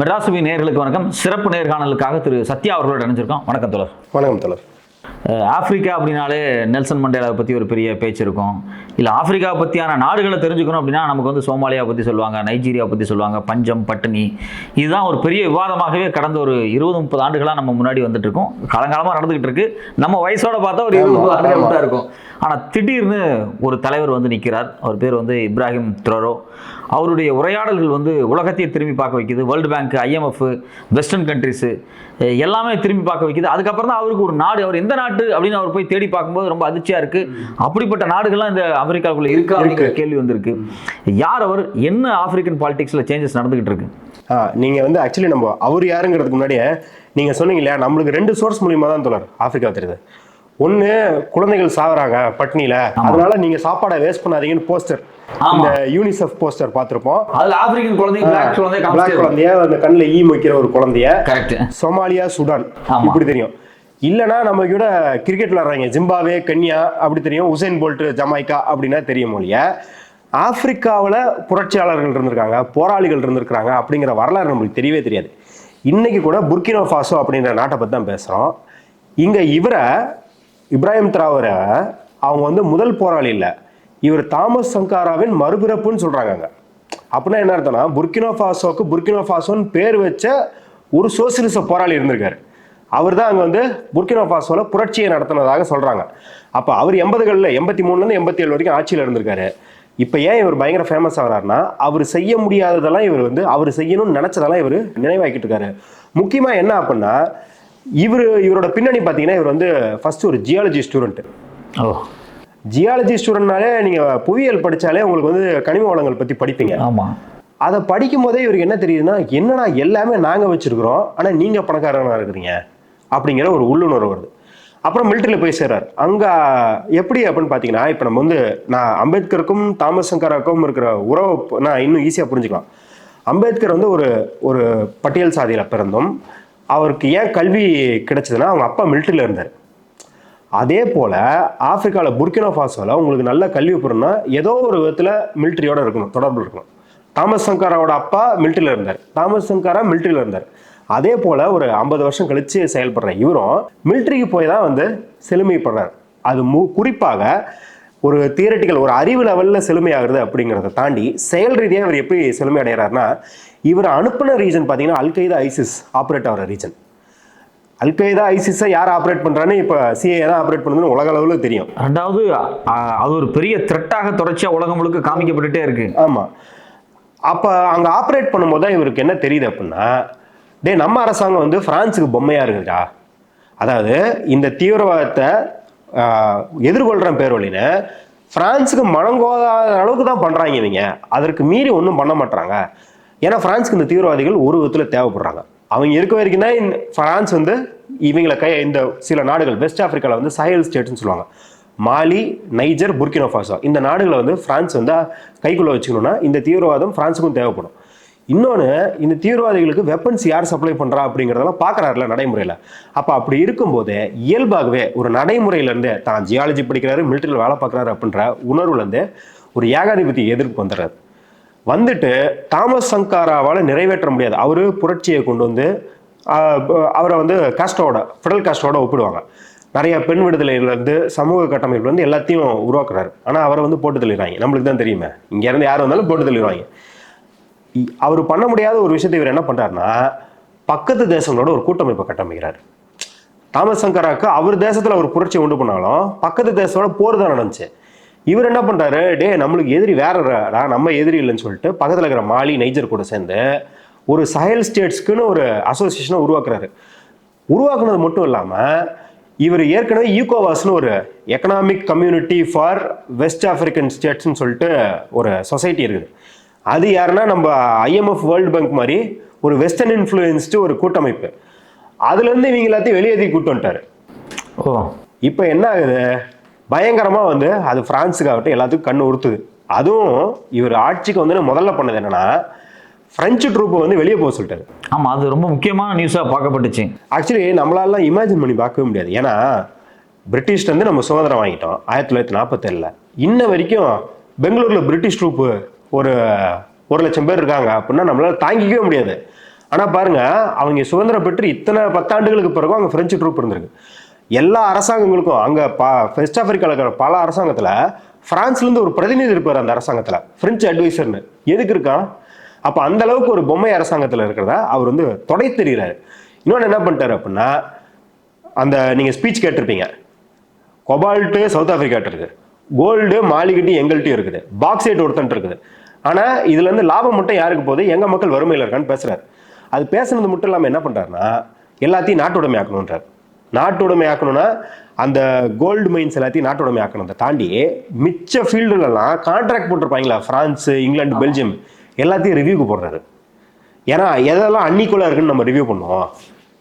மெட்ராசுவி நேயர்களுக்கு வணக்கம். சிறப்பு நேர்காணலுக்காக திரு சத்யா அவர்களோட இணைஞ்சிருக்கோம். வணக்கம் தோழர். வணக்கம் அஹ் ஆப்பிரிக்கா அப்படின்னாலே நெல்சன் மண்டேலாவை பற்றி ஒரு பெரிய பேச்சு இருக்கும். இல்லை ஆப்பிரிக்காவை பற்றியான நாடுகளை தெரிஞ்சுக்கணும் அப்படின்னா நமக்கு வந்து சோமாலியா பற்றி சொல்லுவாங்க நைஜீரியா பற்றி சொல்லுவாங்க பஞ்சம் பட்டினி. இதுதான் ஒரு பெரிய விவாதமாகவே கடந்த ஒரு இருபது முப்பது ஆண்டுகளாக நம்ம முன்னாடி வந்துட்டு இருக்கோம். காலங்காலமாக நடந்துகிட்டு இருக்கு. நம்ம வயசோட பார்த்தா ஒரு இருபது முப்பது ஆண்டுகள் தான் இருக்கும். ஆனால் திடீர்னு ஒரு தலைவர் வந்து நிற்கிறார் அவர் பேர் வந்து இப்ராஹிம் த்ரோரோ அவருடைய உரையாடல்கள் வந்து உலகத்தையே திரும்பி பார்க்க வைக்குது. World Bank IMF western countries எல்லாமே திரும்பி பார்க்க வைக்குது. அதுக்கப்புறம் தான் அவருக்கு ஒரு நாடு அவர் எந்த நாட்டு அப்படின்னு அவர் போய் தேடி பார்க்கும்போது ரொம்ப அதிர்ச்சியாக இருக்கு. அப்படிப்பட்ட நாடுகள்லாம் இந்த ஆப்பிரிக்காவுக்குள்ள இருக்கா அப்படிங்கிற கேள்வி வந்திருக்கு. யார் அவர்? என்ன ஆப்பிரிக்கன் பாலிடிக்ஸில் சேஞ்சஸ் நடந்துகிட்டு இருக்கு? நீங்கள் வந்து ஆக்சுவலி நம்ம அவர் யாருங்கிறதுக்கு முன்னாடியே நீங்கள் சொன்னீங்க இல்லையா நம்மளுக்கு ரெண்டு சோர்ஸ் மூலியமா தான் தோழர் ஆப்பிரிக்கா தெரியுது. ஒன்று குழந்தைகள் சாகுறாங்க பட்னியில் அதனால நீங்கள் சாப்பாடை வேஸ்ட் பண்ணாதீங்கன்னு போஸ்டர். இந்த யூனிசெஃப் போஸ்டர் பார்த்துருப்போம். அதில் ஆப்பிரிக்கன் குழந்தை பிளாக் குழந்தை பிளாக் குழந்தைய அந்த கண்ணில் ஈ வைக்கிற ஒரு குழந்தைய கரெக்ட் சோமாலியா சுடான். இப்படி தெரியும். இல்லைன்னா நம்ம கூட கிரிக்கெட் விளாட்றாங்க ஜிம்பாவே கன்யா அப்படி தெரியும். உசைன் போல்ட் ஜமாய்க்கா அப்படின்னா தெரியும் மொழிய ஆப்பிரிக்காவில் புரட்சியாளர்கள் இருந்திருக்காங்க போராளிகள் இருந்திருக்காங்க அப்படிங்கிற வரலாறு நம்மளுக்கு தெரியவே தெரியாது. இன்னைக்கு கூட புர்கினோ ஃபாசோ அப்படின்ற நாட்டை பற்றி தான் பேசுகிறோம் இங்கே இவரை இப்ராஹிம் திராவரை அவங்க வந்து முதல் போராளி இல்லை. இவர் தாமஸ் சங்காராவின் மறுபிறப்புன்னு சொல்கிறாங்க அங்கே. அப்படின்னா என்ன அர்த்தம்னா புர்கினோ ஃபாசோக்கு புர்கினோ ஃபாசோன்னு பேர் வச்ச ஒரு சோசியலிச போராளி இருந்திருக்காரு. அவர் தான் அங்கே வந்து புர்கினோ ஃபாசோவில் புரட்சியை நடத்தினதாக சொல்கிறாங்க அப்போ அவர் எண்பதுகளில் எண்பத்தி மூணுலேருந்து எண்பத்தி ஏழு வரைக்கும் ஆட்சியில் இருந்திருக்காரு. இப்போ ஏன் இவர் பயங்கர ஃபேமஸ் ஆகிறாருன்னா அவர் செய்ய முடியாததெல்லாம் இவர் வந்து அவர் செய்யணும்னு நினச்சதெல்லாம் இவர் நினைவாக்கிட்டு இருக்காரு. முக்கியமாக என்ன அப்படின்னா இவர் இவரோட பின்னணி பார்த்தீங்கன்னா இவர் வந்து ஃபர்ஸ்ட் ஒரு ஜியாலஜி ஸ்டூடெண்ட் ஓ. ஜியாலஜி ஸ்டூடெண்ட்னாலே நீங்கள் புவியியல் படித்தாலே உங்களுக்கு வந்து கனிம வளங்கள் பற்றி படிப்பீங்க. ஆமாம் அதை படிக்கும் போதே இவருக்கு என்ன தெரியுதுன்னா என்னடா எல்லாமே நாங்கள் வச்சிருக்கிறோம் ஆனால் நீங்கள் பணக்காரனா இருக்கிறீங்க அப்படிங்கிற ஒரு உள்ளுணர்வு வருது. அப்புறம் மிலிட்டரியில் போய் சேர்றார். அங்கே எப்படி அப்படின்னு பார்த்தீங்கன்னா இப்போ நம்ம வந்து நான் அம்பேத்கருக்கும் தாமஸ் சங்கராக்கும் இருக்கிற உறவை நான் இன்னும் ஈஸியாக புரிஞ்சுக்கலாம். அம்பேத்கர் வந்து ஒரு ஒரு பட்டியல் சாதியில் பிறந்தும் அவருக்கு ஏன் கல்வி கிடைச்சதுன்னா அவங்க அப்பா மிலிட்ரியில் இருந்தார். அதே போல் ஆப்பிரிக்காவில் புர்கினோ ஃபாசோவில் உங்களுக்கு நல்ல கல்வி பெறணும்னா ஏதோ ஒரு விதத்தில் மிலிட்டரியோட இருக்கணும் தொடர்பில் இருக்கணும். தாமஸ் சங்காராவோட அப்பா மிலிட்ரியில் இருந்தார். தாமஸ் சங்காரா மிலிட்ரியில் இருந்தார். அதே போல் ஒரு ஐம்பது வருஷம் கழித்து செயல்படுற இவரும் மிலிட்ரிக்கு போய் தான் வந்து செழுமைப்படுறார். அது மு குறிப்பாக ஒரு தியரட்டிக்கல் ஒரு அறிவு லெவலில் செழுமையாகிறது அப்படிங்கிறத தாண்டி செயல் ரீதியாக அவர் எப்படி செழுமை அடைகிறாருன்னா இவர் அனுப்பின ரீஜன் பார்த்தீங்கன்னா அல்கைதா ஐசிஸ் ஆப்ரேட் ஆகிற ரீஜன் அல்கைதா ஐசிஸை யார் ஆப்ரேட் பண்ணுறான்னு இப்போ சிஏ தான் ஆப்ரேட் பண்ணுதுன்னு உலக அளவில் தெரியும். ரெண்டாவது அது ஒரு பெரிய த்ரெட்டாக தொடர்ச்சியாக உலகம் முழுக்க காமிக்கப்பட்டுட்டே இருக்கு. ஆமாம் அப்போ அங்கே ஆப்ரேட் பண்ணும்போது தான் இவருக்கு என்ன தெரியுது அப்படின்னா டேய் நம்ம அரசாங்கம் வந்து பிரான்ஸுக்கு பொம்மையாக இருக்குடா அதாவது இந்த தீவிரவாதத்தை ஆஹ், எதிர்கொள்கிற பேர் வழின்னு பிரான்ஸுக்கு மனங்கோதாத அளவுக்கு தான் பண்ணுறாங்க இவங்க. அதற்கு மீறி ஒன்றும் பண்ண மாட்டாங்க ஏன்னா பிரான்ஸுக்கு இந்த தீவிரவாதிகள் ஒரு விதத்தில் தேவைப்படுறாங்க. அவங்க இருக்க வரைக்கும் தான் ஃப்ரான்ஸ் பிரான்ஸ் வந்து இவங்களை கை இந்த சில நாடுகள் வெஸ்ட் ஆஃப்ரிக்காவில் வந்து சஹேல் ஸ்டேட்ஸ்னு சொல்லுவாங்க. மாலி நைஜர் புர்கினோஃபாசோ இந்த நாடுகளை வந்து பிரான்ஸ் வந்து கைக்குள்ளே வச்சுக்கணும்னா இந்த தீவிரவாதம் பிரான்ஸுக்கும் தேவைப்படும். இன்னொன்று இந்த தீவிரவாதிகளுக்கு வெப்பன்ஸ் யார் சப்ளை பண்ணுறா அப்படிங்கிறதெல்லாம் பார்க்குறாருல நடைமுறையில். அப்போ அப்படி இருக்கும்போது இயல்பாகவே ஒரு நடைமுறையிலேருந்தே தான் ஜியாலஜி படிக்கிறாரு மிலிட்டரியில் வேலை பார்க்குறாரு அப்படின்ற உணர்வுலேருந்து ஒரு ஏகாதிபத்திய எதிர்ப்பு வந்துடுறாரு வந்துட்டு தாமஸ் சங்காராவால் நிறைவேற்ற முடியாது. அவர் புரட்சியை கொண்டு வந்து அவரை வந்து காஸ்டோட ஃபெடரல் காஸ்டோட ஒப்பிடுவாங்க. நிறைய பெண் விடுதலையிலேருந்து சமூக கட்டமைப்புலேருந்து எல்லாத்தையும் உருவாக்குறாரு. ஆனால் அவரை வந்து போட்டு தள்ளிடுறாங்க. நம்மளுக்கு தான் தெரியுமே. இங்கேருந்து யார் வந்தாலும் போட்டு தள்ளிடுவாங்க. இ- அவர் பண்ண முடியாத ஒரு விஷயத்தை இவர் என்ன பண்ணுறாருன்னா பக்கத்து தேசங்களோட ஒரு கூட்டமைப்பை கட்டமைக்கிறார். தாமஸ் சங்கராக்கு அவர் தேசத்தில் ஒரு புரட்சி உண்டு பண்ணாலும் பக்கத்து தேசத்தோட போர் தான் நடந்துச்சு. இவர் என்ன பண்றாரு? டே நம்மளுக்கு எதிரி வேறடா நம்ம எதிரி இல்லைன்னு சொல்லிட்டு பக்கத்துல இருக்கிற மாலி நைஜர் கூட சேர்ந்து ஒரு சஹேல் ஸ்டேட்ஸ்க்குன்னு ஒரு அசோசியேஷனை உருவாக்குறாரு. உருவாக்குனது மட்டும் இல்லாம இவர் ஏற்கனவே ஈகோவாஸ்னு ஒரு economic community for West African ஸ்டேட்ஸ்னு சொல்லிட்டு ஒரு சொசைட்டி இருக்குது. அது யாருன்னா நம்ம ஐஎம்எஃப் வேர்ல்டு பேங்க் மாதிரி ஒரு வெஸ்டர்ன் இன்ஃப்ளூயன்ஸ்டு ஒரு கூட்டமைப்பு. அதுலேருந்து இவங்க எல்லாத்தையும் வெளியேற்றி கூட்டு வந்துட்டாரு. ஓ. இப்போ என்ன ஆகுது? பயங்கரமாக வந்து அது பிரான்ஸுக்காகட்டும் எல்லாத்துக்கும் கண்ணு உறுத்துது. அதுவும் இவர் ஆட்சிக்கு வந்து முதல்ல பண்ணது என்னன்னா பிரெஞ்சு ட்ரூப்பை வந்து வெளியே போக சொல்லிட்டாரு. ஆமாம் அது ரொம்ப முக்கியமான நியூஸாக பார்க்கப்பட்டுச்சு. ஆக்சுவலி நம்மளாலாம் இமேஜின் பண்ணி பார்க்கவே முடியாது. ஏன்னா பிரிட்டிஷ்லேருந்து நம்ம சுதந்திரம் வாங்கிட்டோம் ஆயிரத்தி தொள்ளாயிரத்தி நாற்பத்தேழில் இன்ன வரைக்கும் பெங்களூரில் பிரிட்டிஷ் ட்ரூப்பு ஒரு ஒரு லட்சம் பேர் இருக்காங்க அப்படின்னா நம்மளால தாங்கிக்கவே முடியாது. ஆனால் பாருங்க அவங்க சுதந்திரம் பெற்று இத்தனை பத்தாண்டுகளுக்கு பிறகும் அங்கே பிரெஞ்சு ட்ரூப் இருந்திருக்கு. எல்லா அரசாங்கங்களுக்கும் அங்கே பா வெஸ்ட் ஆப்பிரிக்காவில் இருக்கிற பல அரசாங்கத்தில் ஃப்ரான்ஸ்லேருந்து ஒரு பிரதிநிதி இருப்பார் அந்த அரசாங்கத்தில் ஃப்ரெஞ்சு அட்வைசர்னு எதுக்கு இருக்கான் அப்போ அந்த அளவுக்கு ஒரு பொம்மை அரசாங்கத்தில் இருக்கிறத அவர் வந்து தொடை தெரிகிறாரு இன்னொன்று என்ன பண்ணிட்டாரு அப்படின்னா அந்த நீங்கள் ஸ்பீச் கேட்டிருப்பீங்க. கொபால்ட்டு சவுத் ஆப்பிரிக்காட்ட இருக்குது. கோல்டு மாலிகிட்டி எங்கள்கிட்டயும் இருக்குது. பாக்ஸைட் ஒருத்தன் இருக்குது. ஆனால் இதுலேருந்து லாபம் மட்டும் யாருக்கு போகுது? எங்கள் மக்கள் வறுமையில் இருக்கான்னு பேசுகிறார் அது பேசுனது மட்டும் இல்லாமல் என்ன பண்ணுறாருன்னா எல்லாத்தையும் நாட்டுடைமை ஆக்கணுன்றார் நாட்டுடைமை ஆக்கணும்னா அந்த கோல்டு மைன்ஸ் எல்லாத்தையும் நாட்டுடைமை ஆக்கணுன்றதை தாண்டி மிச்ச ஃபீல்டுலலாம் கான்ட்ராக்ட் போட்டிருப்பாங்களா? ஃப்ரான்ஸு இங்கிலாந்து பெல்ஜியம் எல்லாத்தையும் ரிவ்யூக்கு போடுறாரு. ஏன்னா எதெல்லாம் அன்னிக்குள்ள இருக்குன்னு நம்ம ரிவ்யூ பண்ணுவோம்.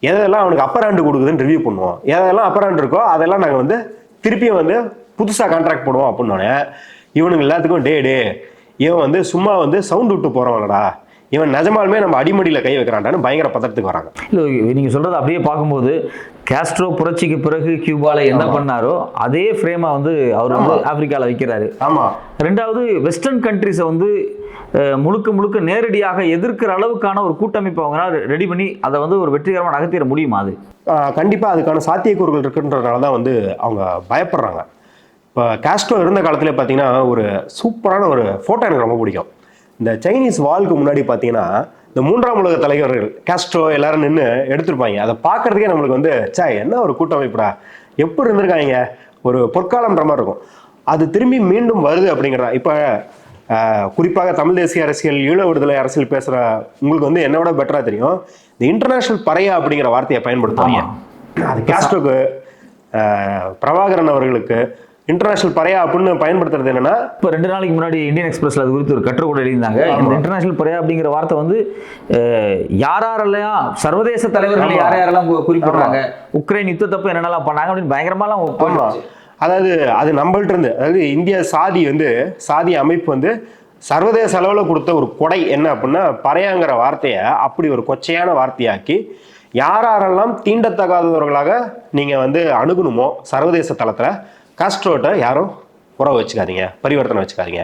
எதெல்லாம் அவனுக்கு அப்பர் ஹேண்டு கொடுக்குதுன்னு ரிவ்யூ பண்ணுவோம். எதெல்லாம் அப்பர் ஹேண்ட் இருக்கோ அதெல்லாம் நாங்கள் வந்து திருப்பியும் வந்து புதுசாக கான்ட்ராக்ட் போடுவோம் அப்படின்னோடனே இவனுங்க எல்லாத்துக்கும் டே டே இவன் வந்து சும்மா வந்து சவுண்ட் விட்டு போகிறவனடா இவன் நிஜமாலுமே நம்ம அடிமடியில் கை வைக்கிறான்டான்னு பயங்கர பதறத்துக்கு வராங்க. இல்லை நீங்கள் சொல்கிறது அப்படியே பார்க்கும்போது கேஸ்ட்ரோ புரட்சிக்கு பிறகு கியூபால என்ன பண்ணாரோ அதே ஃப்ரேமை வந்து அவர் வந்து ஆப்பிரிக்காவில் வைக்கிறாரு. ஆமாம் ரெண்டாவது வெஸ்டர்ன் கண்ட்ரிஸை வந்து முழுக்க முழுக்க நேரடியாக எதிர்க்கிற அளவுக்கான ஒரு கூட்டமைப்பு அவங்களால ரெடி பண்ணி அதை வந்து ஒரு வெற்றிகரமாக நகர்த்திட முடியுமா அது? கண்டிப்பாக அதுக்கான சாத்தியக்கூறுகள் இருக்குன்றதுனால தான் வந்து அவங்க பயப்படுறாங்க. இப்போ காஸ்ட்ரோ இருந்த காலத்திலே பார்த்தீங்கன்னா ஒரு சூப்பரான ஒரு ஃபோட்டோ எனக்கு ரொம்ப பிடிக்கும். இந்த சைனீஸ் வால்க்கு முன்னாடி பார்த்தீங்கன்னா இந்த மூன்றாம் உலக தலைவர்கள் காஸ்ட்ரோ எல்லாரும் நின்று எடுத்திருப்பாங்க. அதை பார்க்கறதுக்கே நம்மளுக்கு வந்து சே என்ன ஒரு கூட்டமைப்புடா? எப்படி இருந்திருக்காங்க? ஒரு பொற்காலம்ன்ற மாதிரி இருக்கும். அது திரும்பி மீண்டும் வருது அப்படிங்கிறதா. இப்போ குறிப்பாக தமிழ் தேசிய அரசியல் ஈழ விடுதலை அரசியல் பேசுகிற உங்களுக்கு வந்து என்னோட பெட்டராக தெரியும். இந்த இன்டர்நேஷனல் பறையா அப்படிங்கிற வார்த்தையை பயன்படுத்துவாங்க அது காஸ்ட்ரோக்கு பிரபாகரன் அவர்களுக்கு இன்டர்நேஷனல் பறையா அப்படின்னு பயன்படுத்துறது என்னன்னா இப்போ ரெண்டு நாளைக்கு முன்னாடி இந்தியன் எக்ஸ்பிரஸ்ல அது குறித்து ஒரு கட்டுரை கூட எழுதியிருந்தாங்க. இந்த இன்டர்நேஷனல் பரையா அப்படிங்கிற வார்த்தை வந்து யாரெல்லாம் சர்வதேச தலைவர்கள். யார் யாரெல்லாம் குறிப்பிடுறாங்க? உக்ரைன் யுத்தத்தப்ப என்னென்னலாம் பண்ணாங்க அப்படின்னு பயங்கரமாலாம். அதாவது அது நம்மள்ட்ட இருந்து அதாவது இந்திய சாதி வந்து சாதி அமைப்பு வந்து சர்வதேச அளவில் கொடுத்த ஒரு கொடை என்ன அப்படின்னா பறையாங்கிற வார்த்தையை அப்படி ஒரு கொச்சையான வார்த்தையாக்கி யார் யாரெல்லாம் தீண்டத்தகாதவர்களாக நீங்கள் வந்து அணுகணுமோ சர்வதேச தளத்தில் காஸ்ட்ரோட்ட யாரும் உறவு வச்சுக்காதீங்க பரிவர்த்தனை வச்சுக்காதீங்க.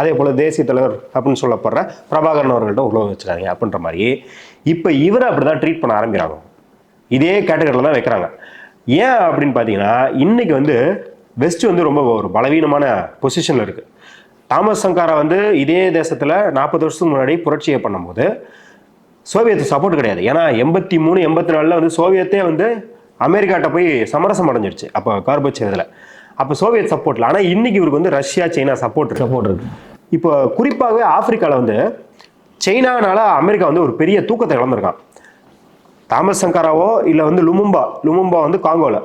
அதே போல் தேசிய தலைவர் அப்படின்னு சொல்லப்படுற பிரபாகரன் அவர்கள்ட்ட உறவு வச்சுக்காதீங்க அப்படின்ற மாதிரி. இப்போ இவரை அப்படி தான் ட்ரீட் பண்ண ஆரம்பிக்கிறாங்க. இதே கேட்டகரியில் தான் வைக்கிறாங்க. ஏன் அப்படின்னு பார்த்தீங்கன்னா இன்றைக்கி வந்து வெஸ்ட் வந்து ரொம்ப ஒரு பலவீனமான பொசிஷனில் இருக்குது தாமஸ் சங்காரா வந்து இதே தேசத்தில் நாற்பது வருஷத்துக்கு முன்னாடி புரட்சியை பண்ணும்போது சோவியத்து சப்போர்ட் கிடையாது. ஏன்னா எண்பத்தி மூணு எண்பத்தி நாலில் வந்து சோவியத்தே வந்து அமெரிக்காட்ட போய் சமரசம் அடைஞ்சிருச்சு. அப்போ கார்பச் இதில் அப்போ சோவியத் சப்போர்ட்டில் ஆனால் இன்னைக்கு இவருக்கு வந்து ரஷ்யா சைனா சப்போர்ட் சப்போர்ட் இருக்கு. இப்போ குறிப்பாகவே ஆப்பிரிக்காவில் வந்து சைனானால அமெரிக்கா வந்து ஒரு பெரிய தூக்கத்தை இழந்திருக்கான். தாமஸ் சங்காராவோ இல்லை வந்து லுமும்பா லுமும்பா வந்து காங்கோல.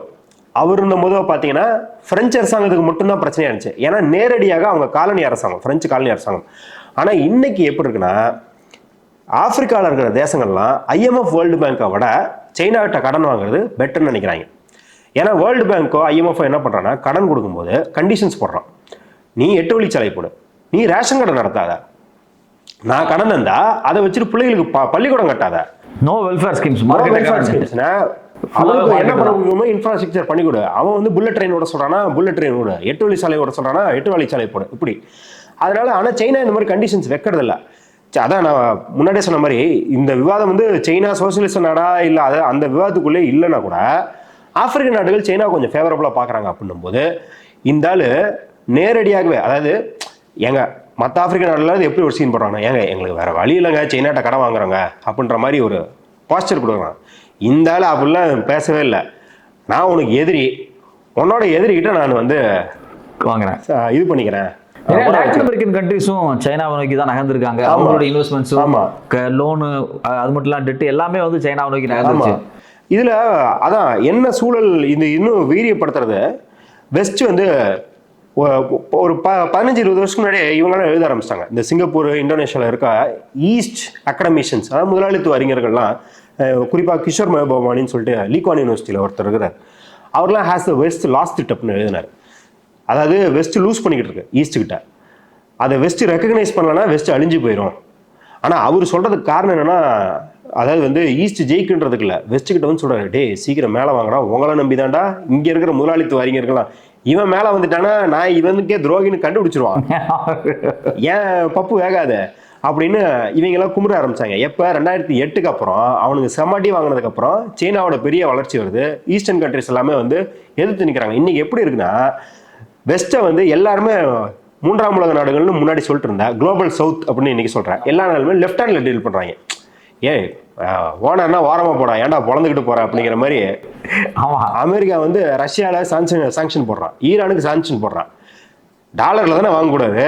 அவர் இருந்த போது பார்த்தீங்கன்னா பிரெஞ்சு அரசாங்கத்துக்கு மட்டும்தான் பிரச்சனையா இருந்துச்சு. ஏன்னா நேரடியாக அவங்க காலனி அரசாங்கம் பிரெஞ்சு காலனி அரசாங்கம். ஆனால் இன்னைக்கு எப்படி இருக்குன்னா ஆப்பிரிக்காவில் இருக்கிற தேசங்கள்லாம் ஐஎம்எஃப் வேர்ல்டு பேங்கை விட சைனாகிட்ட கடன் வாங்குறது பெட்டர்னு நினைக்கிறாங்க. ஏன்னா வேர்ல்டு பேங்க்கோ ஐஎம்எஃப் என்ன பண்ணுறான்னா கடன் கொடுக்கும்போது கண்டிஷன்ஸ் போடுறான். நீ எட்டு வழிச்சாலை போடு. நீ ரேஷன் கடை நடத்தாத. நான் கடன் தந்தா அதை வச்சுட்டு பிள்ளைகளுக்கு பள்ளிக்கூடம் கட்டாத. நோ வெல்ஃபேர் ஸ்கீம்ஸ் மார்க்கெட் schemes-னா, அவனுக்கு என்ன பண்ண முடியுமோ இன்ஃப்ராஸ்ட்ரக்சர் பண்ணி கொடு. அவன் வந்து புல்லட் ட்ரெயின் ஓட சொல்றானா புல்லட் ட்ரெயின் ஓடு. எட்டு வழி சாலை ஓட சொல்றானா எட்டு வழி சாலை போடு. இப்படி. அதனால ஆனா சைனா இந்த மாதிரி கண்டிஷன்ஸ் வைக்கிறது இல்ல. அதான் நான் முன்னாடியே சொன்ன மாதிரி இந்த விவாதம் வந்து சைனா சோசியலிச நாடா இல்ல அது அந்த விவாதத்துக்குள்ளே இல்லைன்னா கூட ஆப்பிரிக்க நாடுகள் சைனா கொஞ்சம் ஃபேவரபுளாக பார்க்குறாங்க அப்படின்னும் போது இந்த ஆளு நேரடியாகவே அதாவது ஏங்க மற்ற ஆப்பிரிக்க நாடுல எப்படி ஒரு சீன் போடுறாங்க ஏங்க எங்களுக்கு வேற வழி இல்லைங்க சைனாட்ட கடன் வாங்குறாங்க அப்படின்ற மாதிரி ஒரு பாஸ்டர் கொடுக்குறான். இந்த ஆள் அப்படிலாம் பேசவே இல்லை. நான் உனக்கு எதிரி உன்னோட எதிரிகிட்ட நான் வந்து வாங்குறேன். இது பண்ணிக்கிறேன். அமெரிக்கன் கண்ட்ரிஸும் சைனாவை நோக்கி தான் நகர்ந்திருக்காங்க. அவங்களோட இன்வெஸ்ட்மெண்ட்ஸும். லோனு அது மட்டும் இல்லாம டெட் எல்லாமே வந்து சைனாவை நோக்கி நகர்ந்துச்சு ஆமா. இதில் அதான் என்ன சூழல் இது இன்னும் வீரியப்படுத்துறது? வெஸ்ட் வந்து ஒரு ப பதினஞ்சு இருபது வருஷத்துக்கு முன்னாடியே இவங்களாம் எழுத ஆரம்பிச்சிட்டாங்க. இந்த சிங்கப்பூர் இந்தோனேஷியாவில் இருக்க ஈஸ்ட் அகடமிஷியன்ஸ் அதாவது முதலாளித்துவ அறிஞர்கள்லாம் குறிப்பாக கிஷோர் மஹபவானின்னு சொல்லிட்டு லீக்வான் யூனிவர்சிட்டியில் ஒருத்தர் இருக்கிறார் அவர்லாம் ஹேஸ் த வெஸ்ட் லாஸ்ட் அப்படின்னு எழுதினார். அதாவது வெஸ்ட் லூஸ் பண்ணிக்கிட்டு இருக்கு ஈஸ்ட் கிட்ட. அதை வெஸ்ட் ரெக்கக்னைஸ் பண்ணலன்னா வெஸ்ட் அழிஞ்சு போயிடும் ஆனால் அவர் சொல்கிறதுக்கு காரணம் என்னென்னா அதாவது வந்து ஈஸ்ட் ஜெயிக்குன்றதுக்கு இல்லை வெஸ்ட் கிட்ட வந்து சொல்றாரு டேய் சீக்கிரம் மேலே வாங்கடா உங்களை நம்பி தான்டா இங்கே இருக்கிற முதலாளித்துவ அறிஞர்கள்லாம் இவன் மேலே வந்துட்டானா நான் இவனுக்கே துரோகின்னு கண்டுபிடிச்சிருவான். ஏன் பப்பு வேகாத? அப்படின்னு இவங்கெல்லாம் கும்பிட ஆரம்பிச்சாங்க. எப்போ? ரெண்டாயிரத்தி எட்டுக்கு அப்புறம் அவனுக்கு செமாட்டி வாங்கினதுக்கு அப்புறம் சீனாவோட பெரிய வளர்ச்சி வருது. ஈஸ்டர்ன் கண்ட்ரிஸ் எல்லாமே வந்து எதிர்த்து நிற்கிறாங்க இன்னைக்கு எப்படி இருக்குன்னா வெஸ்ட்டை வந்து எல்லாருமே மூன்றாம் உலக நாடுகள்னு முன்னாடி சொல்லிட்டு இருந்தா குளோபல் சவுத் அப்படின்னு இன்னைக்கு சொல்றேன். எல்லா நாளுமே லெஃப்ட் ஹேண்ட்ல டீல் பண்றாங்க. ஏய் ஓனர்னா ஓரமா போடா. ஏன்டா பொழந்துக்கிட்டு போற அப்படிங்கிற மாதிரி அமெரிக்கா வந்து ரஷ்யாவில் சாங்ஷன் சாங்ஷன் போடுறான். ஈரானுக்கு சாங்ஷன் போடுறான். டாலரில் தானே வாங்கக்கூடாது.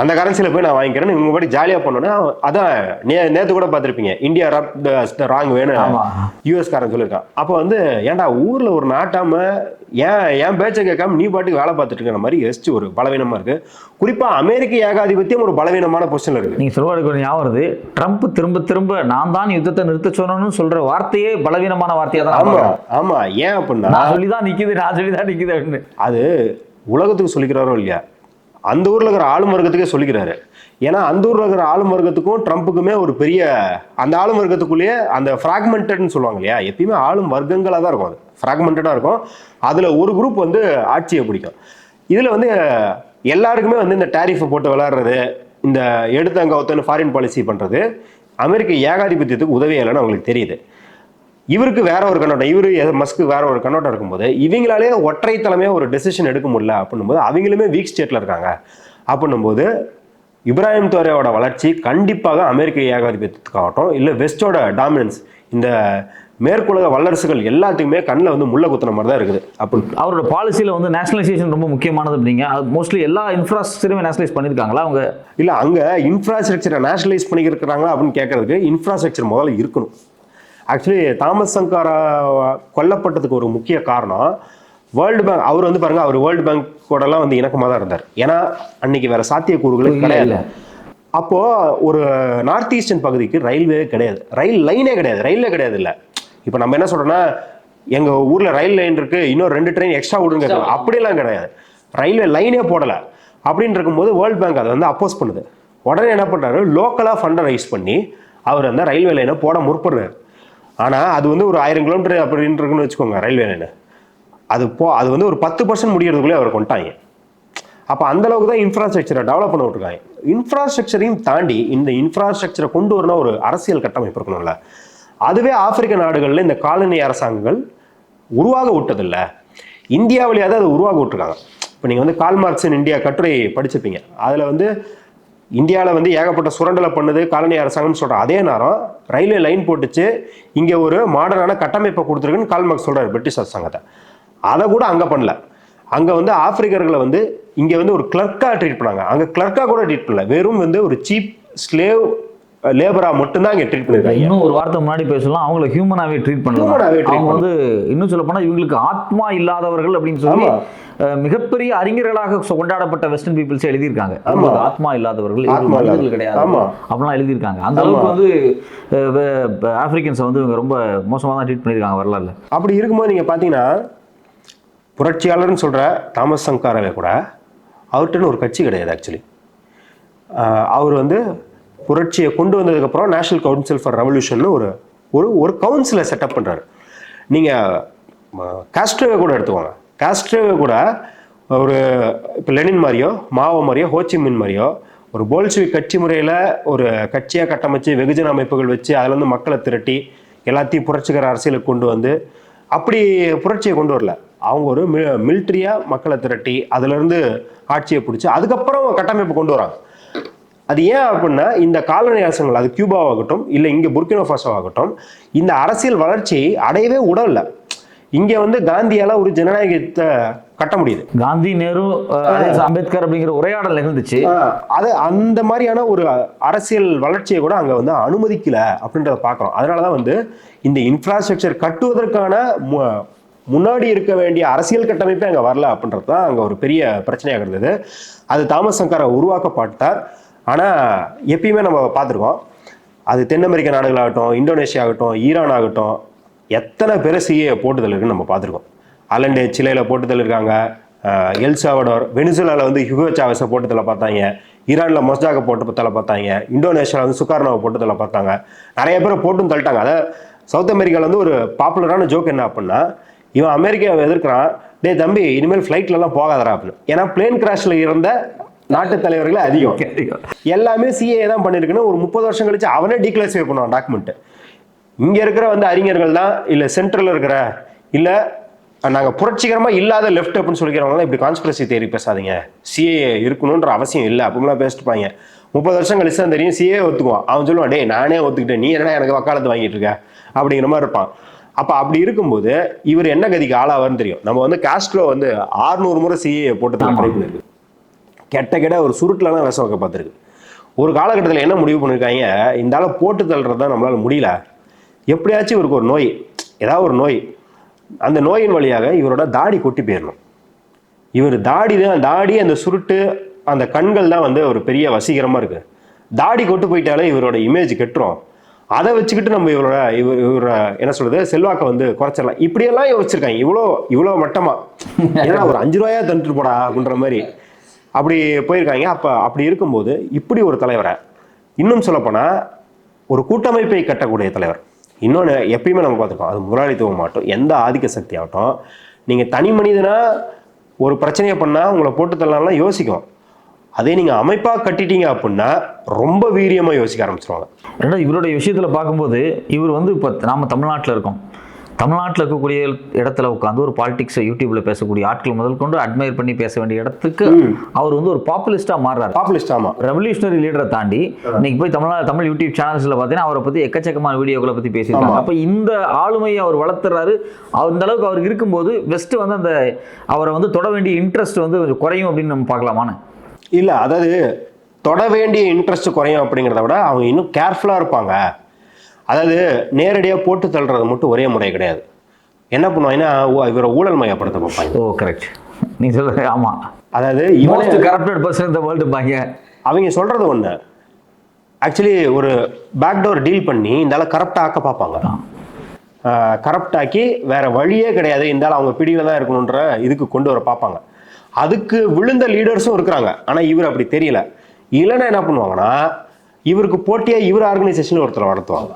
அந்த கரன்சியில் போய் நான் வாங்கிக்கிறேன்னு இவங்க படி ஜாலியாக பண்ணோன்னா அதான் நே நேற்று கூட பார்த்துருப்பீங்க இந்தியா ரப் ராங் வேணும். யூஎஸ் காரன் சொல்லியிருக்கான். அப்போ வந்து ஏன்டா ஊரில் ஒரு நாட்டாம ஏன் ஏன் பேச்சை கேட்காம நீ பாட்டுக்கு வேலை பார்த்துட்டு இருக்கிற மாதிரி எஸ்ட் ஒரு பலவீனமாக இருக்கு. குறிப்பாக அமெரிக்க ஏகாதிபத்தியம் ஒரு பலவீனமான பொசிஷனில் இருக்குது நீங்க சொல்லுவாரு கொஞ்சம் ஞாபகம் வருது. ட்ரம்ப் திரும்ப திரும்ப நான் தான் யுத்தத்தை நிறுத்த சொன்னேன்னு சொல்ற வார்த்தையே பலவீனமான வார்த்தையா தான் ஆமா பார்க்கறோம். ஆமா. ஏன் அப்படின்னா நான் சொல்லி தான் நிக்குது நான் சொல்லி தான் நிக்குது அப்படின்னு. அது உலகத்துக்கு சொல்லிக்கிறாரோ இல்லையா? அந்த ஊரில் இருக்கிற ஆளும் வர்க்கத்துக்கே சொல்லிக்கிறாரு. ஏன்னா அந்த ஊரில் இருக்கிற ஆளும் வர்க்கத்துக்கும் ட்ரம்ப்புக்குமே ஒரு பெரிய அந்த ஆளும் வர்க்கத்துக்குள்ளேயே அந்த ஃப்ராக்மெண்டட்னு சொல்லுவாங்க இல்லையா? எப்பயுமே ஆளும் வர்க்கங்களாக தான் இருக்கும் அது. ஃப்ராக்மெண்டடாக இருக்கும். அதில் ஒரு குரூப் வந்து ஆட்சியை பிடிக்கும். இதில் வந்து எல்லாருக்குமே வந்து இந்த டேரிஃபை போட்டு விளாட்றது இந்த எடுத்தங்க ஒத்தன்னு ஃபாரின் பாலிசி பண்ணுறது அமெரிக்க ஏகாதிபத்தியத்துக்கு உதவியே இல்லைன்னு அவங்களுக்கு தெரியுது. இவருக்கு வேற ஒரு கண்ணோட்டம் இவரு மஸ்க்கு வேற ஒரு கண்ணோட்டம் இருக்கும்போது இவங்களாலே ஒற்றை தலைமையா ஒரு டெசிஷன் எடுக்க முடியல அப்படின்னும்போது அவங்களுமே வீக் ஸ்டேட்ல இருக்காங்க. அப்படின்னும்போது இப்ராஹிம் தோரையோட வளர்ச்சி கண்டிப்பாக அமெரிக்க ஏகாதிபத்தியத்துக்காகட்டும் இல்லை வெஸ்டோட டாமினன்ஸ் இந்த மேற்குலக வல்லரசுகள் எல்லாத்துக்குமே கண்ணில் வந்து முள்ள குத்துன மாதிரி தான் இருக்குது. அப்படின்னு அவரோட பாலிசியில் வந்து நேஷனலைசேஷன் ரொம்ப முக்கியமானது அப்படிங்க அது மோஸ்ட்லி எல்லா இன்ஃப்ராஸ்ட்ரக்சருமே நேஷனலைஸ் பண்ணியிருக்காங்களா அவங்க? இல்லை அங்கே இன்ஃப்ராஸ்ட்ரக்சரை நேஷனலைஸ் பண்ணியிருக்கிறாங்களா அப்படின்னு கேட்கறதுக்கு இன்ஃப்ராஸ்ட்ரக்சர் முதல்ல இருக்கணும். ஆக்சுவலி தாமஸ் சங்காரா கொல்லப்பட்டதுக்கு ஒரு முக்கிய காரணம் வேர்ல்டு பேங்க் அவர் வந்து பாருங்க அவர் வேர்ல்டு பேங்கோடலாம் வந்து இணக்கமாக தான் இருந்தார். ஏன்னா அன்னைக்கு வேற சாத்தியக்கூறுகளே இல்ல, கிடையாது. இல்ல. அப்போ ஒரு நார்த் ஈஸ்டர்ன் பகுதிக்கு ரயில்வே கிடையாது. ரயில் லைனே கிடையாது. ரயிலே கிடையாது இல்லை. இப்போ நம்ம என்ன சொல்றோம்னா எங்க ஊர்ல ரயில் லைன் இருக்கு இன்னும் ரெண்டு ட்ரெயின் எக்ஸ்ட்ரா விடுங்க அப்படியெல்லாம் கிடையாது. ரயில்வே லைனே போடல. அப்படின்னு இருக்கும்போது வேர்ல்டு பேங்க் அதை வந்து அப்போஸ் பண்ணுது. உடனே என்ன பண்றாரு? லோக்கலா ஃபண்டை ரைஸ் பண்ணி அவர் அந்த ரயில்வே லைனை போட முற்படுறாரு. ஆனால் அது வந்து ஒரு ஆயிரம் கிலோமீட்டர் அப்படின்னு இருக்குன்னு வச்சுக்கோங்க ரயில்வே லைனு அது போ அது வந்து ஒரு பத்து பர்சன்ட் முடியறதுக்குள்ளே அவர் கொண்டாங்க அப்போ அந்த அளவுக்கு தான் இன்ஃப்ராஸ்ட்ரக்சரை டெவலப் பண்ண விட்டுருக்காங்க. இன்ஃப்ராஸ்ட்ரக்சரையும் தாண்டி இந்த இன்ஃப்ராஸ்ட்ரக்சரை கொண்டு வரணும் ஒரு அரசியல் கட்டமைப்பு இருக்கணும்ல. அதுவே ஆப்பிரிக்க நாடுகளில் இந்த காலனி அரசாங்கங்கள் உருவாக விட்டதில்ல. இந்தியாவிலேயாவது அதை உருவாக விட்டுருக்காங்க. இப்போ நீங்கள் வந்து கால் மார்க்ஸ் இன் இந்தியா கட்டுரை படிச்சிருப்பீங்க. அதில் வந்து இந்தியாவில் வந்து ஏகப்பட்ட சுரண்டலை பண்ணுது காலனி அரசாங்கம்னு சொல்கிற அதே நேரம் ரயில்வே லைன் போட்டுச்சு. இங்கே ஒரு மாடர்னான கட்டமைப்பை கொடுத்துருக்குன்னு கால் சொல்கிறார் பிரிட்டிஷ் அரசாங்கத்தை. அதை கூட அங்கே பண்ணல. அங்கே வந்து ஆப்பிரிக்கர்களை வந்து இங்கே வந்து ஒரு கிளர்க்காக ட்ரீட் பண்ணாங்க. அங்கே கிளர்க்காக கூட ட்ரீட் பண்ணல. வெறும் வந்து ஒரு சீப் ஸ்லேவ் லேபராக மட்டும்தான் இங்கே ட்ரீட் பண்ணியிருக்காங்க இன்னும் ஒரு வார்த்தை முன்னாடி பேசலாம். அவங்கள ஹியூமனாவே ட்ரீட் பண்ணலாம். அவங்க வந்து இன்னும் சொல்ல போனா இவங்களுக்கு ஆத்மா இல்லாதவர்கள் அப்படின்னு சொல்லி மிகப்பெரிய அறிஞர்களாக கொண்டாடப்பட்ட வெஸ்டர்ன் பீப்புள்ஸ் எழுதியிருக்காங்க. ஆத்மா இல்லாதவர்கள் மனிதர்கள் கிடையாது. அப்படிலாம் எழுதியிருக்காங்க. அந்த அளவுக்கு வந்து ஆப்பிரிக்கன்ஸை வந்து இவங்க ரொம்ப மோசமாக தான் ட்ரீட் பண்ணியிருக்காங்க வரலாறுல. அப்படி இருக்கும்போது நீங்கள் பார்த்தீங்கன்னா புரட்சியாளர்னு சொல்கிற தாமஸ் சங்காராவே கூட அவர்கிட்டன்னு ஒரு கட்சி கிடையாது ஆக்சுவலி அவர் வந்து புரட்சியை கொண்டு வந்ததுக்கப்புறம் நேஷனல் கவுன்சில் ஃபார் ரெவல்யூஷன் ஒரு ஒரு ஒரு கவுன்சிலை செட்டப் பண்ணுறாரு நீங்கள் காஸ்ட்ரோவை கூட எடுத்துக்கோங்க. காஸ்ட்ரோவை கூட ஒரு இப்போ லெனின் மாதிரியோ மாவோ மாதிரியோ ஹோச்சிமின் மாதிரியோ ஒரு போல்ஷிவிக் கட்சி முறையில் ஒரு கட்சியாக கட்டமைச்சு வெகுஜன அமைப்புகள் வச்சு அதுல இருந்து மக்களை திரட்டி எல்லாத்தையும் புரட்சிகர அரசியலுக்கு கொண்டு வந்து அப்படி புரட்சியை கொண்டு வரல. அவங்க ஒரு மி மிலிட்ரியாக மக்களை திரட்டி அதுலேருந்து ஆட்சியை பிடிச்சி அதுக்கப்புறம் கட்டமைப்பு கொண்டு வராங்க. அது ஏன் அப்படின்னா இந்த காலனி அரசுகள் அது கியூபாவாகட்டும் இல்லை இங்கே புர்கினோ ஃபாசோ ஆகட்டும் இந்த அரசியல் வளர்ச்சியை அடையவே உடல இங்கே வந்து காந்தியால ஒரு ஜனநாயகத்தை கட்ட முடியுது. காந்தி நேரு அம்பேத்கர் அப்படிங்கிற உரையாடல் நிகழ்ந்துச்சு. அது அந்த மாதிரியான ஒரு அரசியல் வளர்ச்சியை கூட அங்கே வந்து அனுமதிக்கல அப்படின்றத பார்க்குறோம். அதனால தான் வந்து இந்த இன்ஃப்ராஸ்ட்ரக்சர் கட்டுவதற்கான முன்னாடி இருக்க வேண்டிய அரசியல் கட்டமைப்பே அங்கே வரல அப்படின்றது தான் அங்கே ஒரு பெரிய பிரச்சனையாக இருந்தது. அது தாமஸ் சங்கரை உருவாக்கப்பட்டார் ஆனால் எப்பயுமே நம்ம பார்த்துருக்கோம். அது தென் அமெரிக்க நாடுகளாகட்டும் இந்தோனேஷியா ஆகட்டும் ஈரான் ஆகட்டும் எத்தனை பேர் சிஏ போட்டுதல் இருக்குன்னு நம்ம பார்த்துருக்கோம். அலண்டே சிலையில் போட்டுதல் இருக்காங்க. எல்சாவடோர் வெனிசுலாவில் வந்து ஹியூகோ சாவஸை போட்டுதலை பார்த்தாங்க. ஈரானில் மொஸ்டாக போட்டு பார்த்தாங்க. இந்தோனேஷியாவில் வந்து சுகார்னாவை போட்டுதலை பார்த்தாங்க. நிறைய பேரை போட்டும் தள்ளிட்டாங்க. அதை சவுத் அமெரிக்காவில் வந்து ஒரு பாப்புலரான ஜோக் என்ன அப்படின்னா இவன் அமெரிக்காவை எதிர்க்கிறான். டே தம்பி இனிமேல் ஃப்ளைட்லலாம் போகாதடா அப்படின்னு. ஏன்னா பிளேன் கிராஷில் இருந்த நாட்டு தலைவர்களே அதிகம். எல்லாமே சிஏ தான் பண்ணிருக்குன்னு ஒரு முப்பது வருஷம் கழிச்சு அவனே டீக்ளாசிஃபை பண்ணுவான் டாக்குமெண்ட் இங்க இருக்கிற வந்து அறிஞர்கள் தான் இல்ல சென்ட்ரல்ல இருக்கிற இல்ல நாங்க புரட்சிகரமா இல்லாத லெஃப்ட் அப்படின்னு சொல்லிக்கிறவங்க இப்படி கான்ஸ்பிரசி தேரி பேசாதீங்க. சிஏ இருக்கணுன்ற அவசியம் இல்லை அப்படிலாம் பேசிட்டுப்பாங்க முப்பது வருஷம் கழிச்சு தான் தெரியும் சிஏ ஒத்துக்குவான். அவன் சொல்லுவான் டேய் நானே ஒத்துக்கிட்டேன். நீ என்ன எனக்கு வக்காலத்து வாங்கிட்டு இருக்க? அப்படிங்கிற மாதிரி இருப்பான். அப்ப அப்படி இருக்கும்போது இவர் என்ன கதிக்கு ஆளாவார்னு தெரியும். நம்ம வந்து காஸ்ட்ரோ வந்து 600 முறை சிஏ போட்டு தான் ட்ரை பண்ணிருக்கு கெட்ட கெட்ட ஒரு சுருட்டிலலாம் விஷம் வைக்க பார்த்துருக்கு. ஒரு காலகட்டத்தில் என்ன முடிவு பண்ணியிருக்காங்க இந்த ஆளை போட்டு தள்ளுறது தான் நம்மளால முடியல. எப்படியாச்சும் இவருக்கு ஒரு நோய் ஏதாவது ஒரு நோய். அந்த நோயின் வழியாக இவரோட தாடி கொட்டி போயிடணும் இவர் தாடி தான் தாடி அந்த சுருட்டு அந்த கண்கள் தான் வந்து ஒரு பெரிய வசீகரமாக இருக்கு. தாடி கொட்டு போயிட்டாலே இவரோட இமேஜ் கெட்டுரும். அதை வச்சுக்கிட்டு நம்ம இவரோட இவர் இவரோட என்ன சொல்றது செல்வாக்கை வந்து குறைச்சிடலாம். இப்படியெல்லாம் யோசிச்சிருக்காங்க. இவ்வளோ இவ்வளோ மட்டமா. ஏன்னா ஒரு அஞ்சு ரூபாயா தந்துட்டு போடா அப்படின்ற மாதிரி. அப்படி போயிருக்காங்க. அப்போ அப்படி இருக்கும்போது இப்படி ஒரு தலைவரை இன்னும் சொல்லப்போனால் ஒரு கூட்டமைப்பை கட்டக்கூடிய தலைவர். இன்னொன்று எப்பயுமே நம்ம பார்த்துருக்கோம் அது முதலாளித்துவம் ஆகட்டும் எந்த ஆதிக்க சக்தி ஆகட்டும் நீங்கள் தனி மனிதனா ஒரு பிரச்சனையை பண்ணால் உங்களை போட்டு தள்ளலாம் யோசிக்கும். அதே நீங்கள் அமைப்பாக கட்டிட்டீங்க அப்படின்னா ரொம்ப வீரியமாக யோசிக்க ஆரம்பிச்சிருவாங்க. ரெண்டாவது இவருடைய விஷயத்தில் பார்க்கும்போது இவர் வந்து இப்போ நாம் தமிழ்நாட்டில் இருக்கோம். தமிழ்நாட்டில் இருக்கக்கூடிய இடத்துல உட்காந்து ஒரு பாலிடிக்ஸ் யூடியூப்ல பேசக்கூடிய ஆட்கள் முதல் கொண்டு அட்மையர் பண்ணி பேச வேண்டிய இடத்துக்கு அவர் வந்து ஒரு பாப்புலிஸ்டா மாறுறாரு. பாப்புலிஸ்ட் ஆமாம் ரெவல்யூஷனரி லீடரை தாண்டி இன்னைக்கு போய் தமிழ்நாடு தமிழ் யூடியூப் சேனல்ஸ்ல பார்த்தீங்கன்னா அவரை பத்தி எக்கச்சக்கமான வீடியோக்களை பத்தி பேசியிருக்காங்க. அப்ப இந்த ஆளுமையை அவர் வளர்த்துறாரு. அந்த அளவுக்கு அவருக்கு இருக்கும்போது வெஸ்ட் வந்து அந்த அவரை வந்து தொட வேண்டிய இன்ட்ரெஸ்ட் வந்து கொஞ்சம் குறையும் அப்படின்னு நம்ம பார்க்கலாமான்னு இல்லை அதாவது தொட வேண்டிய இன்ட்ரெஸ்ட் குறையும் அப்படிங்கிறத விட அவங்க இன்னும் கேர்ஃபுல்லாக இருப்பாங்க. அதாவது நேரடியாக போட்டு தள்ளுறது மட்டும் ஒரே முறை கிடையாது. என்ன பண்ணுவாங்கன்னா இவரை ஊழல் மயப்படுத்த பார்ப்பாங்க ஓ கரெக்ட் நீ சொல்ற ஆமா. அதாவது இவனே கரப்டட் பர்சன் இந்த வேர்ல்டு பாங்க. அவங்க சொல்றது ஒண்ணு. ஆக்சுவலி ஒரு பேக்டோர் டீல் பண்ணி இந்த ஆளை கரப்டாக ஆக்க பார்ப்பாங்க. கரப்ட் ஆக்கி வேற வழியே கிடையாது. இந்த ஆள் அவங்க பிடியில தான் இருக்கணுன்ற இதுக்கு கொண்டு வர பார்ப்பாங்க. அதுக்கு விழுந்த லீடர்ஸும் இருக்கிறாங்க. ஆனா இவர் அப்படி தெரியல. இல்லைன்னா என்ன பண்ணுவாங்கன்னா இவருக்கு போட்டியா இவர் ஆர்கனைசேஷன் ஒருத்தர் நடத்துவாங்க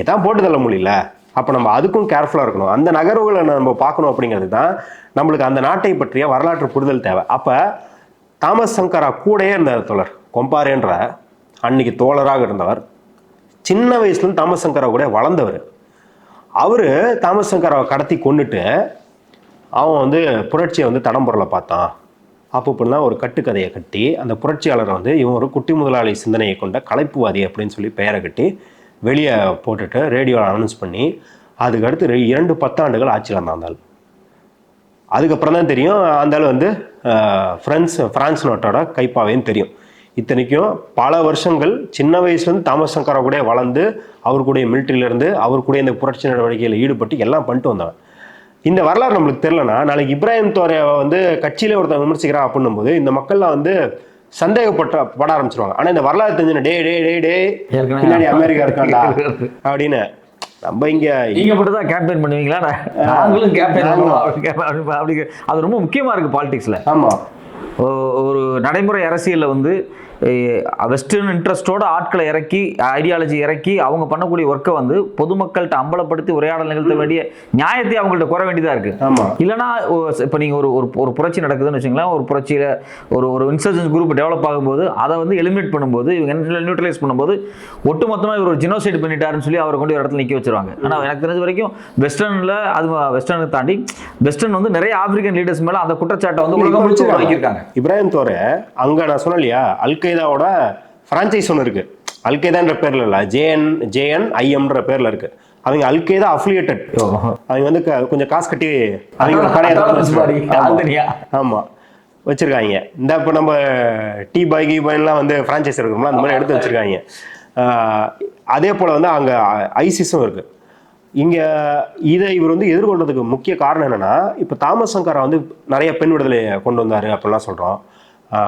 எதான் போட்டு தள்ள முடியல. அப்போ நம்ம அதுக்கும் கேர்ஃபுல்லாக இருக்கணும். அந்த நகர்வுகளை நம்ம பார்க்கணும் அப்படிங்கிறது தான் நம்மளுக்கு அந்த நாட்டை பற்றிய வரலாற்று புரிதல் தேவை. அப்போ தாமஸ் சங்கரா கூடயே இருந்தார் தோழர். கொம்பாரேன்ற அன்னைக்கு தோழராக இருந்தவர். சின்ன வயசுலேருந்து தாமஸ் சங்கரா கூட வளர்ந்தவர். அவர் தாமஸ் சங்கராவை கடத்தி கொண்டுட்டு அவன் வந்து புரட்சியை வந்து தடம்பொருளை பார்த்தான். அப்போ இப்படின்னா ஒரு கட்டுக்கதையை கட்டி அந்த புரட்சியாளரை வந்து இவன் ஒரு குட்டி முதலாளி சிந்தனையை கொண்ட கலைப்புவாதி அப்படின்னு சொல்லி பெயரை கட்டி வெளியே போட்டுட்டு ரேடியோவில் அனௌன்ஸ் பண்ணி அதுக்கடுத்து ரெ- இரண்டு பத்தாண்டுகள் ஆட்சியில் இருந்தால் அந்த ஆள் அதுக்கப்புறம் தான் தெரியும் அந்த ஆள் வந்து ஃப்ரான்ஸ் ஃப்ரான்ஸ் நாட்டோட கைப்பாவேன்னு தெரியும். இத்தனைக்கும் பல வருஷங்கள் சின்ன வயசுலேருந்து தாமஸ் சங்கரா கூட வளர்ந்து அவர் கூட மிலிட்ரியிலேருந்து அவர் கூட இந்த புரட்சி நடவடிக்கையில் ஈடுபட்டு எல்லாம் பண்ணிட்டு வந்தவன். இந்த வரலாறு நம்மளுக்கு தெரிலனா நாளைக்கு இப்ராஹிம் தோரையை வந்து கட்சியில ஒருத்தன் விமர்சிக்கிறான் அப்படின்னும் போது இந்த மக்கள்லாம் வந்து சந்தேகப்பட்ட பட ஆரம்பிச்சிருவாங்க. ஆனா இந்த வரலாறு தெரிஞ்சுன டே டே டே டே பின்னாடி அமெரிக்கா இருக்காண்டா அப்படின்னு. நம்ம இங்க நீங்க மட்டும் தான் கேம்பெயின் பண்ணுவீங்களா நாங்களும் கேம்பெயின் அப்படி அது ரொம்ப முக்கியமா இருக்கு பாலிடிக்ஸ்ல ஆமா. ஒரு நடைமுறை அரசியலில் வந்து வெஸ்டர்ன் இன்ட்ரெஸ்டோட ஆட்களை இறக்கி ஐடியாலஜி இறக்கி அவங்க பண்ணக்கூடிய ஒர்க்கை வந்து பொதுமக்கள்கிட்ட அம்பலப்படுத்தி உரையாடல் நிகழ்த்த வேண்டிய நியாயத்தை அவங்கள்ட்ட குற வேண்டியதா இருக்கு. ஆமா. இல்லைனா இப்போ நீங்கள் ஒரு ஒரு புரட்சி நடக்குதுன்னு வச்சுங்களேன் ஒரு புரட்சியில் ஒரு ஒரு இன்சர்ஜன்ஸ் குரூப் டெவலப் ஆகும்போது அதை வந்து எலிமினேட் பண்ணும்போது இவங்க நியூட்ரலைஸ் பண்ணும்போது ஒட்டுமொத்தமாக இவர் ஒரு ஜினோசைட் பண்ணிட்டாருன்னு சொல்லி அவரை கொண்டு ஒரு இடத்துல நிற்க வச்சிருவாங்க. ஆனால் எனக்கு தெரிஞ்ச வரைக்கும் வெஸ்டர்னில் அது வெஸ்டர்னை தாண்டி வெஸ்டர்ன் வந்து நிறைய ஆப்பிரிக்கன் லீடர்ஸ் மேலே அந்த குற்றச்சாட்டை வந்து உலகம் முழுக்க வாங்கியிருக்காங்க இப்ராஹிம் தோரை அங்க நான் சொன்னேன் இல்லையா அல்கைதாவோட பிரான்ச்சைஸ் ஒன்று இருக்கு. அல்கைதான்ற பேர்ல இல்ல. ஜேஎன் ஜேஎன் ஐஎம்ன்ற பேர்ல இருக்கு. அவங்க அல்கைதா அஃபிலியேட்டட் அவங்க வந்து கொஞ்சம் காசு கட்டி அவங்க கடை ஏதாவது வச்சிருக்காங்க. இந்த இப்போ நம்ம டீ பாய் கீ பாய்லாம் வந்து ஃப்ரான்ச்சைஸ் இருக்கும்ல அந்த மாதிரி எடுத்து வச்சிருக்காங்க. அதே போல வந்து அங்க ஐசிஸும் இருக்கு. இங்க இதை இவர் வந்து எதிர்கொள்றதுக்கு முக்கிய காரணம் என்னன்னா இப்போ தாமஸ் சங்கரா வந்து நிறைய பெண் விடுதலையை கொண்டு வந்தாரு அப்படிலாம் சொல்றோம். ஆஹ்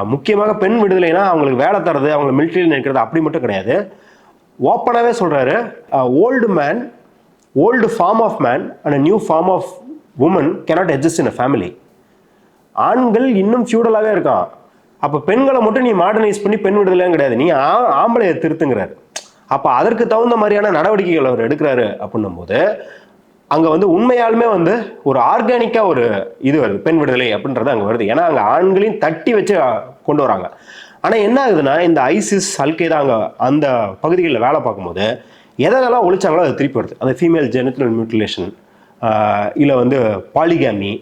முக்கியமாக பெண் விடுதலைனா அவங்களுக்கு வேலை தரது அவங்க மிலிட்ரியில் நிற்கிறது அப்படி மட்டும் கிடையாது. ஓப்பனாகவே சொல்கிறாரு old man old form of man and new form of woman cannot exist in a family ஆண்கள் இன்னும் ஃபியூடலாகவே இருக்கான். அப்போ பெண்களை மட்டும் நீ மாடர்னைஸ் பண்ணி பெண் விடுதலையும் கிடையாது. நீ ஆ- ஆம்பளையை திருத்துங்கிறாரு. அப்போ அதற்கு தகுந்த மாதிரியான நடவடிக்கைகள் அவர் எடுக்கிறாரு அப்படின்னும் போது அங்கே வந்து உண்மையாலுமே வந்து ஒரு ஆர்கானிக்காக ஒரு இது வருது பெண் விடுதலை அப்படின்றது அங்கே வருது. ஏன்னா அங்கே ஆண்களையும் தட்டி வச்சு கொண்டு வராங்க. ஆனால் என்ன ஆகுதுன்னா இந்த ஐசிஸ் அல்கைதா அங்கே அந்த பகுதிகளில் வேலை பார்க்கும்போது எதெல்லாம் ஒழிச்சாங்களோ அது திருப்பி வருது அந்த ஃபீமேல் ஜெனிட்டல் மியூட்டிலேஷன் இல்லை வந்து பாலிகாமி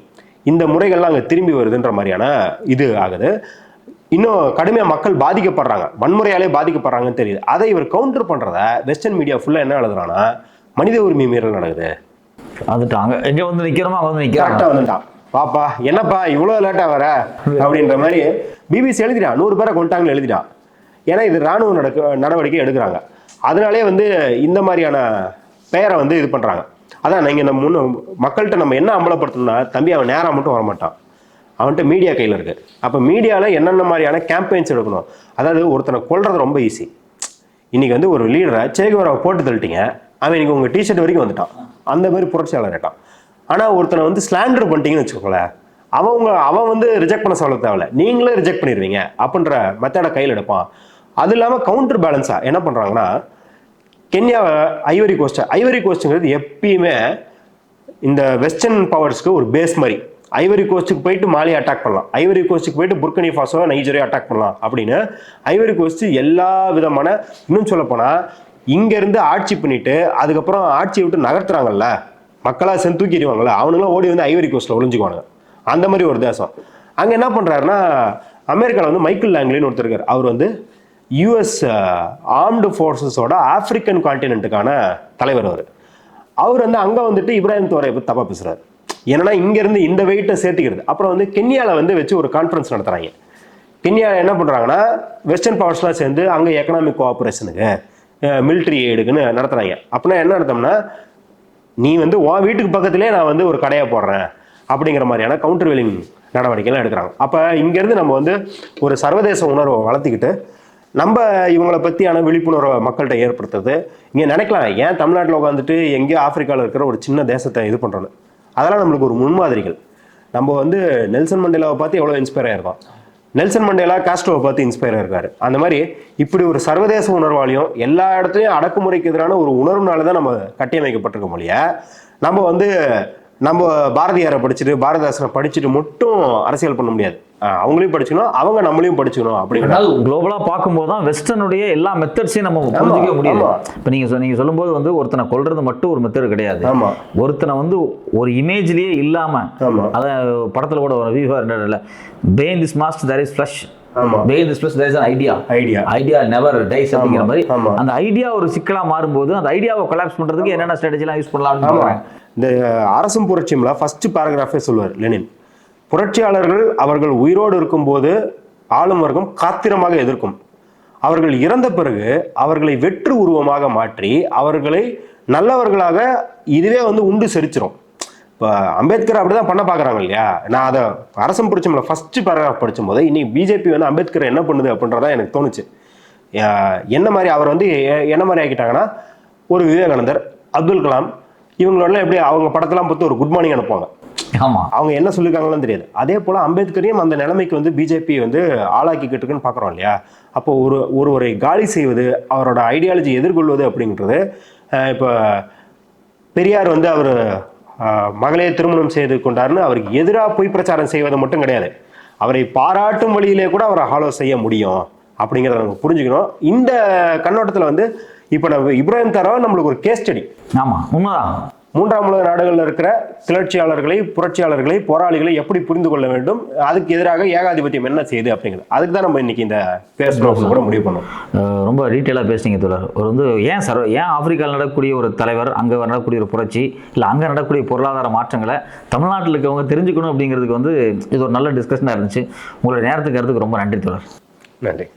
இந்த முறைகள்லாம் அங்கே திரும்பி வருதுன்ற மாதிரியான இது ஆகுது. இன்னும் கடுமையாக மக்கள் பாதிக்கப்படுறாங்க. வன்முறையாலே பாதிக்கப்படுறாங்கன்னு தெரியுது. அதை இவர் கவுண்டர் பண்ணுறத வெஸ்டர்ன் மீடியா ஃபுல்லாக என்ன எழுதுறான்னா மனித உரிமை மீறல் நடக்குது. வந்துட்டாங்க எங்க வந்து நிக்கிறோமோ அங்க வந்து நிக்கிறாங்க வந்துட்டான் பாப்பா என்னப்பா இவ்வளோ லேட்டாக வர? அப்படின்ற மாதிரி பிபிசி எழுதிட்டான் நூறு பேரை கொண்டாங்கன்னு எழுதிட்டான் ஏன்னா இது ராணுவ நடக்க நடவடிக்கை எடுக்கிறாங்க. அதனாலே வந்து இந்த மாதிரியான பெயரை வந்து இது பண்ணுறாங்க அதான் நீங்கள் நம்ம முன்ன மக்கள்கிட்ட நம்ம என்ன அம்பலப்படுத்தணும்னா தம்பி அவன் நேராக மட்டும் வரமாட்டான். அவன்கிட்ட மீடியா கையில் இருக்கு. அப்போ மீடியாவில் என்னென்ன மாதிரியான கேம்பெயின்ஸ் எடுக்கணும்? அதாவது ஒருத்தனை கொல்றது ரொம்ப ஈஸி இன்னைக்கு வந்து ஒரு லீடரை சேகுவராவை போட்டு தள்ளிட்டீங்க. அவன் இன்னைக்கு உங்கள் டிஷர்ட் வரைக்கும் வந்துட்டான். அந்த மாதிரி புரட்சியாளர் இருக்கான். ஆனால் ஒருத்தனை வந்து ஸ்லாண்டர் பண்ணிட்டீங்கன்னு வச்சுக்கோங்களேன் அவன் உங்க அவன் வந்து ரிஜெக்ட் பண்ண சொல்ல தேவையில்ல. நீங்களே ரிஜெக்ட் பண்ணிடுவீங்க அப்படின்ற மெத்தடை கையில் எடுப்பான். அது இல்லாமல் கவுண்டர் பேலன்ஸாக என்ன பண்ணுறாங்கன்னா கென்யாவை ஐவரி கோஸ்ட் ஐவரி கோஸ்ட்டுங்கிறது எப்பயுமே இந்த வெஸ்டர்ன் பவர்ஸ்க்கு ஒரு பேஸ் மாதிரி. ஐவரி கோஸ்ட்டுக்கு போயிட்டு மாலியை அட்டாக் பண்ணலாம். ஐவரி கோஸ்ட்டுக்கு போயிட்டு புர்கனி ஃபாசோ நைஜரியா அட்டாக் பண்ணலாம் அப்படின்னு ஐவரி கோஸ்ட் எல்லா விதமான இன்னும் சொல்லப்போனால் இங்கேருந்து ஆட்சி பண்ணிட்டு அதுக்கப்புறம் ஆட்சியை விட்டு நகர்த்துறாங்கல்ல மக்களாக சேர்ந்து தூக்கிடுவாங்கல்ல அவனுங்களாம் ஓடி வந்து ஐவரி கோஸ்ட்டில் ஒளிஞ்சுக்குவானுங்க. அந்த மாதிரி ஒரு தேசம். அங்கே என்ன பண்ணுறாருன்னா அமெரிக்காவில் வந்து மைக்கேல் லாங்லின்னு ஒருத்தர் இருக்கார். அவர் வந்து யூஎஸ் ஆர்ம்டு ஃபோர்ஸஸோட ஆஃப்ரிக்கன் கான்டினென்ட்டுக்கான தலைவர் அவர். அவர் வந்து அங்கே வந்துட்டு இப்ராஹிம் தோரை பற்றி தப்பாக பேசுகிறார் ஏன்னா இங்கேருந்து இந்த வெயிட்டை சேர்த்துக்கிறது. அப்புறம் வந்து கென்யாவில் வந்து வச்சு ஒரு கான்ஃபரன்ஸ் நடத்துகிறாங்க கென்யாவில் என்ன பண்ணுறாங்கன்னா வெஸ்டர்ன் பவர்ஸ்லாம் சேர்ந்து அங்கே எக்கனாமிக் கோஆப்ரேஷனுக்கு மிலிட்ரி எய்டுக்குன்னு நடத்துகிறாங்க அப்படின்னா என்ன அர்த்தம்னா நீ வந்து உன் வீட்டுக்கு பக்கத்திலே நான் வந்து ஒரு கடையை போடுறேன் அப்படிங்கிற மாதிரியான கவுண்டர் வெல்லிங் நடவடிக்கைலாம் எடுக்கிறாங்க. அப்போ இங்கேருந்து நம்ம வந்து ஒரு சர்வதேச உணர்வை வளர்த்திக்கிட்டு நம்ம இவங்களை பற்றியான விழிப்புணர்வை மக்கள்கிட்ட ஏற்படுத்துறது. இங்கே நினைக்கலாம் ஏன் தமிழ்நாட்டில் உட்காந்துட்டு எங்கேயோ ஆஃப்ரிக்காவில் இருக்கிற ஒரு சின்ன தேசத்தை இது பண்ணுறோன்னு அதெல்லாம் நம்மளுக்கு ஒரு முன்மாதிரிகள். நம்ம வந்து நெல்சன் மண்டேலாவை பார்த்து எவ்வளோ இன்ஸ்பயர் ஆயிருக்கோம். நெல்சன் மண்டேலா காஸ்ட்ரோவை பார்த்து இன்ஸ்பயர் இருக்காரு. அந்த மாதிரி இப்படி ஒரு சர்வதேச உணர்வாலையும் எல்லா இடத்துலையும் அடக்குமுறைக்கு எதிரான ஒரு உணர்வுனால தான் நம்ம கட்டியமைக்கப்பட்டிருக்க மொழிய நம்ம வந்து நம்ம பாரதியாரை படிச்சுட்டு பாரதிதாசனை படிச்சுட்டு மட்டும் அரசியல் பண்ண முடியாது. அவங்களையும் படிச்சுக்கணும் அவங்க நம்மளையும் படிச்சுக்கணும் அப்படிங்கிற அதாவது குளோபலா பார்க்கும்போது தான் வெஸ்டர்னுடைய எல்லா மெத்தட்ஸையும் நம்ம புரிஞ்சிக்க முடியுது. ஆமா. இப்போ நீங்க சொ- நீங்க சொல்லும்போது வந்து ஒருத்தனை கொல்றது மட்டும் ஒரு மெத்தட் கிடையாது. ஒருத்தனை வந்து ஒரு இமேஜ்லயே இல்லாம ஆமா. அத படத்துல கூட ஒரு வியூ இல்ல ban this must there is flush idea idea idea never dies அப்படிங்கிற மாதிரி. அந்த ஐடியா ஒரு சிக்கலா மாறும்போது அந்த ஐடியாவை கொலாப்ஸ் பண்றதுக்கு என்னென்ன ஸ்ட்ராட்டஜிலாம் யூஸ் பண்ணலாம். இந்த அரசும் புரட்சியும்ல ஃபர்ஸ்ட் பேராகிராஃபே சொல்லுவார் லெனின் புரட்சியாளர்கள் அவர்கள் உயிரோடு இருக்கும்போது ஆளும் வர்க்கம் காத்திரமாக எதிர்க்கும். அவர்கள் இறந்த பிறகு அவர்களை வெற்று உருவமாக மாற்றி அவர்களை நல்லவர்களாக இதுவே வந்து உண்டு செரிச்சிரும். இப்போ அம்பேத்கர் அப்படிதான் பண்ண பார்க்குறாங்க இல்லையா? நான் அதை அரசம் பிடிச்சோம்ல ஃபஸ்ட்டு பேராகிராஃப் படிச்சும்போது இன்னைக்கு பிஜேபி வந்து அம்பேத்கர் என்ன பண்ணுது அப்படின்றதா எனக்கு தோணுச்சு. என்ன மாதிரி அவர் வந்து என்ன மாதிரி ஆக்கிட்டாங்கன்னா ஒரு விவேகானந்தர் அப்துல் கலாம் இவங்களோட எப்படி அவங்க படத்தெல்லாம் பார்த்து ஒரு குட் மார்னிங் அனுப்புவாங்க. ஆமா. அவங்க என்ன சொல்லியிருக்காங்கன்னு தெரியாது. அதே போல அம்பேத்கரையும் அந்த நிலைமைக்கு வந்து பிஜேபி வந்து ஆளாக்கிக்கிட்டு இருக்குன்னு பார்க்குறோம் இல்லையா? அப்போ ஒரு ஒருவரை காலி செய்வது அவரோட ஐடியாலஜி எதிர்கொள்வது அப்படிங்கிறது அஹ் இப்போ பெரியார் வந்து அவர் மகளே திருமணம் செய்து கொண்டாருன்னு அவருக்கு எதிராக பொய் பிரச்சாரம் செய்வது மட்டும் கிடையாது. அவரை பாராட்டும் வழியிலே கூட அவரை ஹாலோ செய்ய முடியும் அப்படிங்கிறத நம்ம புரிஞ்சுக்கணும். இந்த கண்ணோட்டத்தில் வந்து இப்போ நம்ம இப்ராஹிம் தாரா நம்மளுக்கு ஒரு கேஸ் ஸ்டடி ஆமா உண்மைதான். மூன்றாம் உலக நாடுகளில் இருக்கிற கிளர்ச்சியாளர்களை புரட்சியாளர்களை போராளிகளை எப்படி புரிந்து கொள்ள வேண்டும்? அதுக்கு எதிராக ஏகாதிபத்தியம் என்ன செய்யுது அப்படிங்கிறது. அதுக்கு தான் நம்ம இன்னைக்கு இந்த பேசுகிறோம் கூட முடிவு பண்ணோம். ரொம்ப டீட்டெயிலாக பேசுனீங்க தோழர். ஒரு வந்து ஏன் சர்வ ஏன் ஆப்பிரிக்காவில் நடக்கக்கூடிய ஒரு தலைவர் அங்கே நடக்கக்கூடிய ஒரு புரட்சி இல்லை அங்கே நடக்கக்கூடிய பொருளாதார மாற்றங்களை தமிழ்நாட்டில் இருக்கவங்க தெரிஞ்சுக்கணும் அப்படிங்கிறதுக்கு வந்து இது ஒரு நல்ல டிஸ்கஷனாக இருந்துச்சு. உங்களோட நேரத்துக்கு கருத்துக்கு ரொம்ப நன்றி தோழர். நன்றி.